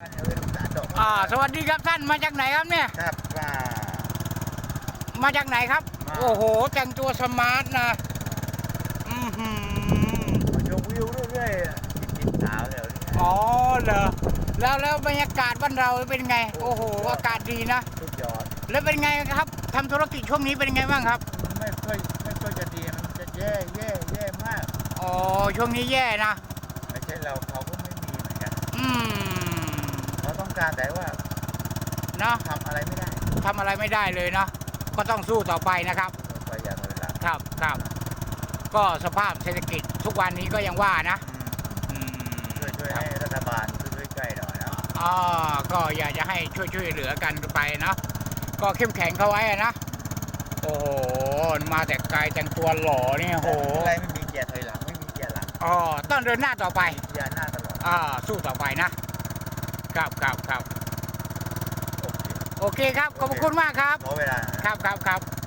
เออสารดอกอ่าสวัสดีครับท่านมาจากไหนครับเนี่ย ครับว่ามาจากไหนครับมาโอ้โหแต่งตัวสมาร์ทนะ อือหือชมวิวเรื่อยๆจิบสาวแล้วเนี่ยอ๋อเหรอแล้วแล้วบรรยากาศบ้านเราเป็นไง โอ้โหอากาศดีนะสุดยอดแล้วเป็นไงครับทำธุรกิจช่วงนี้เป็นไงบ้างครับมันไม่ค่อยไม่ค่อยจะดีมันจะแย่แย่แย่มากอ๋อช่วงนี้แย่นะไม่ใช่เราเขาก็ไม่มีเหมือนกันอืม เขาต้องการแต่ว่าเนาะทำอะไรไม่ได้ทำอะไรไม่ได้เลยเนาะก็ต้องสู้ต่อไปนะครับไปอย่างเวลาครับครับ ก็สภาพเศรษฐกิจทุกวันนี้ก็ยังว่านะอืมช่วยช่วยครับให้รัฐบาลช่วยใกล้หน่อยนะอ๋อก็อยากจะให้ช่วยช่วยเหลือกันไปนะก็เข้มแข็งเข้าไว้อะนะโอ้โหมาแต่ไกลแต่งตัวหล่อนี่โอ้โหอะไรไม่มีเกียร์ถอยหลังไม่มีเกียร์หลังอ๋อต้องเดินหน้าต่อไปเกียร์หน้าตลอดอ่าสู้ต่อไปนะ ครับครับครับโอเคโอเคครับขอบพระคุณมากครับขอเวลา ครับครับครับ